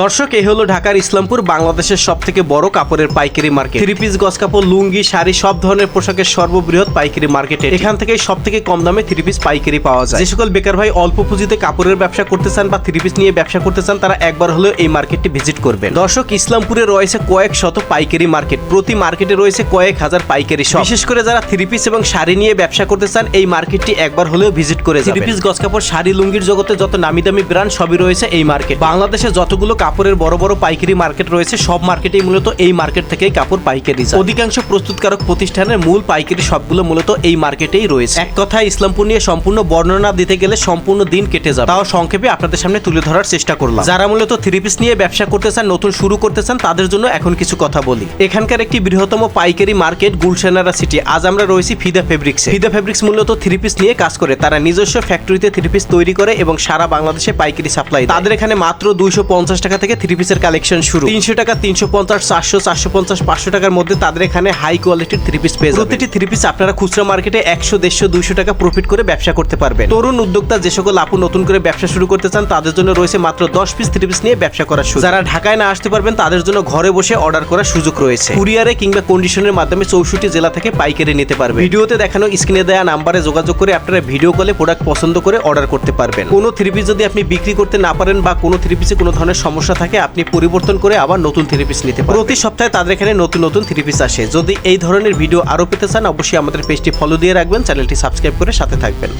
দর্শক এ হলো ঢাকার ইসলামপুর বাংলাদেশের সব থেকে বড় কাপড়ের পাইকারি মার্কেট। থ্রি পিস গস কাপড় লুঙ্গি শাড়ি সব ধরনের পোশাকের সর্ববৃহৎ পাইকারি মার্কেট এখান থেকে সব থেকে কম দামে থ্রি পিস পাইকারি পাওয়া যায়। যে সকল বেকার ভাই অল্প পুঁজিতে কাপড়ের ব্যবসা করতে চান বা থ্রি পিস নিয়ে ব্যবসা করতে চান তারা একবার হলেও এই মার্কেটটি ভিজিট করবেন। দর্শক ইসলামপুরে রয়েছে কয়েক শত পাইকারি মার্কেট। প্রতি মার্কেটে রয়েছে কয়েক হাজার পাইকারি শপ বিশেষ করে যারা থ্রি পিস এবং শাড়ি নিয়ে ব্যবসা করতে চান এই মার্কেটটি একবার হলেও ভিজিট করে থ্রি পিস গস কাপড় শাড়ি লুঙ্গির জগতে যত নামি দামি ব্র্যান্ড সবই রয়েছে এই মার্কেট। বাংলাদেশে যতগুলো কাপড়ের বড় বড় পাইকারি মার্কেট রয়েছে সব মার্কেটেই মূলত এই মার্কেট থেকেই কাপড় পাইকারি যায়। অধিকাংশ প্রস্তুতকারক প্রতিষ্ঠানের মূল পাইকারি সবগুলো মূলত এই মার্কেটেই রয়েছে। এক কথায় ইসলামপুর নিয়ে সম্পূর্ণ বর্ণনা দিতে গেলে সম্পূর্ণ দিন কেটে যাবে। তাও সংক্ষেপে আপনাদের সামনে তুলে ধরার চেষ্টা করলাম। যারা মূলত থ্রি পিস নিয়ে ব্যবসা করতে চান নতুন শুরু করতে চান, তাদের জন্য এখন কিছু কথা বলি। এখানকার একটি বৃহত্তম পাইকারি মার্কেট গুলশানারা সিটি আজ আমরা রয়েছি ফিদা ফেব্রিক্সে ফিদা ফেব্রিক্স মূলত থ্রি পিস নিয়ে কাজ করে। তারা নিজস্ব ফ্যাক্টরিতে থ্রি পিস তৈরি করে এবং সারা বাংলাদেশে পাইকারি সাপ্লাই তাদের এখানে মাত্র দুইশো পঞ্চাশ টাকা থেকে থ্রি পিসের কালেকশন শুরু। তিনশো টাকা, তিনশো পঞ্চাশ, চারশো চারশো পঞ্চাশ, পাঁচশো টাকার মধ্যে তাদের এখানে হাই কোয়ালিটির থ্রি পিস পেয়ে। প্রতিটি থ্রি পিস আপনারা খুচরা মার্কেটে একশো, দেড়শো, দুইশো টাকা প্রফিট করে ব্যবসা করতে পারবেন। তরুণ উদ্যোক্তা যে সকল আপু নতুন করে ব্যবসা শুরু করতে চান, তাদের জন্য রয়েছে মাত্র দশ পিস থ্রি পিস নিয়ে ব্যবসা করার সুযোগ। যারা ঢাকায় না আসতে পারবেন, তাদের জন্য ঘরে বসে অর্ডার করার সুযোগ রয়েছে। কুরিয়ারে কিংবা কন্ডিশনের মাধ্যমে চৌষট্টি জেলা থেকে পাইকারি নিতে পারবে ভিডিওতে দেখানো স্ক্রিনে দেওয়া নাম্বারে যোগাযোগ করে আপনারা ভিডিও কলে প্রোডাক্ট পছন্দ করে অর্ডার করতে পারবেন। কোনো থ্রি পিস যদি আপনি বিক্রি করতে না পারেন বা কোনো থ্রি পিসে কোনো ধরনের সমস্যা থাকে, আপনি পরিবর্তন করে আবার নতুন থ্রি পিস নিতে পারেন প্রতি সপ্তাহে তাদের এখানে নতুন নতুন থ্রি পিস আসে। যদি এই ধরনের ভিডিও আরও পেতে চান, অবশ্যই আমাদের পেজটি ফলো দিয়ে রাখবেন চ্যানেলটি সাবস্ক্রাইব করে সাথে থাকবেন।